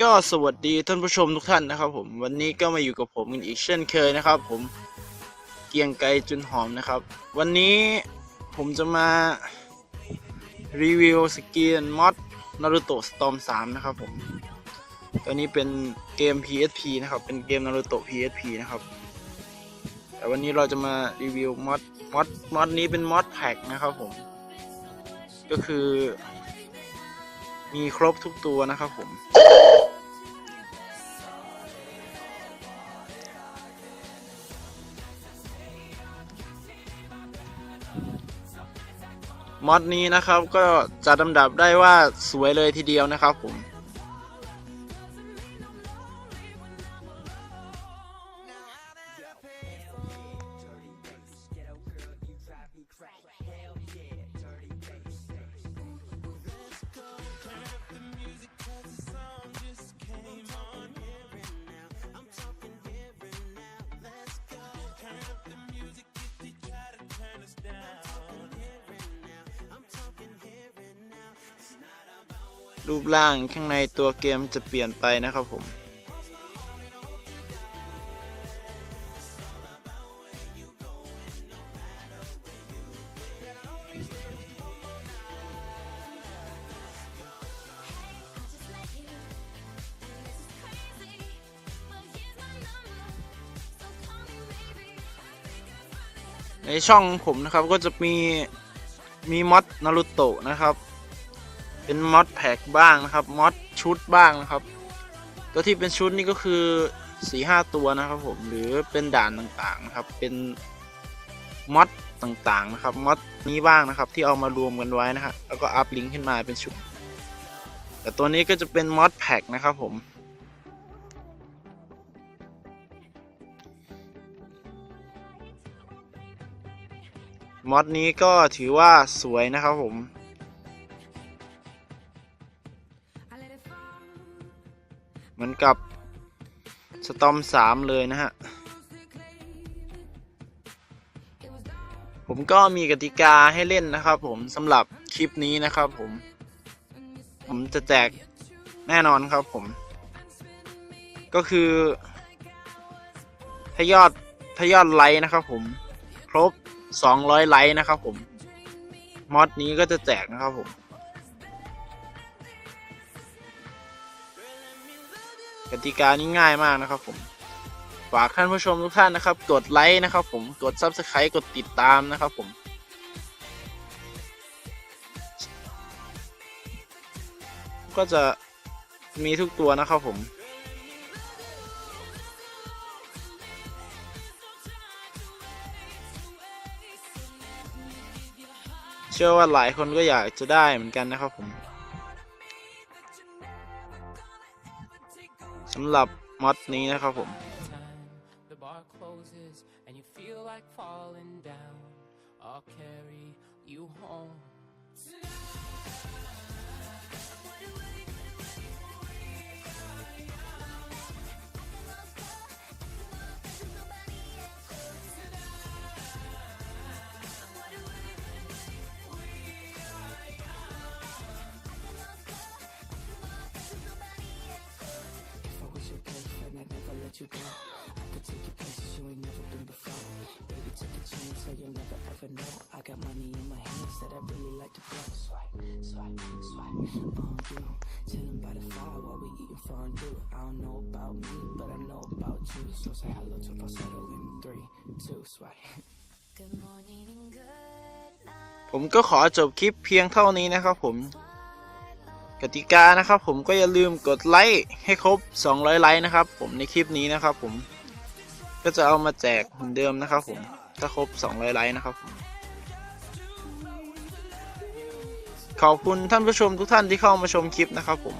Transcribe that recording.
ก็สวัสดีท่านผู้ชมทุกท่านนะครับผมวันนี้ก็มาอยู่กับผมกันอีกเช่นเคยนะครับ ผมเกียงไกรจุนหอมนะครับ วันนี้ผมจะมารีวิวสกินมอดนารูโตะสตอม3นะครับผมตัวนี้เป็นเกม PSP นะครับ เป็นเกมนารูโตะ PSP นะครับ แต่วันนี้เราจะมารีวิวมอดมอดมอดนี้เป็นมอดแพ็กนะครับผม ก็คือ มีครบทุกตัวนะครับผม มอดนี้นะครับก็จัดลำดับได้ว่าสวยเลยทีเดียวนะครับผม รูปร่างข้างในตัวเกมจะเปลี่ยนไปนะครับผม ในช่องผมนะครับก็จะมีมีมอดนารูโตะนะครับ เป็นมอดแพ็กบ้างนะครับมอดชุดบ้างนะครับ ตัวที่เป็นชุดนี่ก็คือสี่ห้าตัวนะครับผมหรือเป็นด่านต่างๆนะครับ เป็นมอดต่างๆนะครับมอดนี้บ้างนะครับ ที่เอามารวมกันไว้นะครับแล้วก็อัพลิงก์ขึ้นมาเป็นชุดแต่ตัวนี้ก็จะเป็นมอดแพ็กนะครับผม มอดนี้ก็ถือว่าสวยนะครับผม เหมือนกับสตอมสามเลยนะฮะ ผมก็มีกติกาให้เล่นนะครับผมสำหรับคลิปนี้นะครับผม ผมจะแจกแน่นอนครับผม ก็คือ ถ้ายอด ถ้ายอดไลค์นะครับผม ครบ 200 ไลค์นะครับผมมอดนี้ก็จะแจกนะครับผมกติกานี้ง่ายมากนะครับผมฝากท่านผู้ชมทุกท่านนะครับ กดไลค์นะครับผมกด Subscribe กดติดตามนะครับผม ก็จะมีทุกตัวนะครับผม เชื่อว่าหลายคนก็อยากจะได้เหมือนกันนะครับผมสำหรับมอดนี้นะครับผม you go. I could take you places you ain't never been before. Baby, take a chance, so you'll never ever know. I got money in my hands that I really like to blow. Swipe, swipe, swipe on you. Chilling by the fire while we eating fondue. I don't know about me, but I know about you. So say hello to falsetto in three, two, swipe. Good morning and good night. ผมก็ขอจบคลิปเพียงเท่านี้นะครับผม กติกานะครับ ผมก็อย่าลืมกดไลค์ให้ครบ 200 ไลค์นะครับ ผมในคลิปนี้นะครับ ผมก็จะเอามาแจกเหมือนเดิมนะครับ ผมถ้าครบ 200 ไลค์นะครับผมขอบคุณท่านผู้ชมทุกท่านที่เข้ามาชมคลิปนะครับผม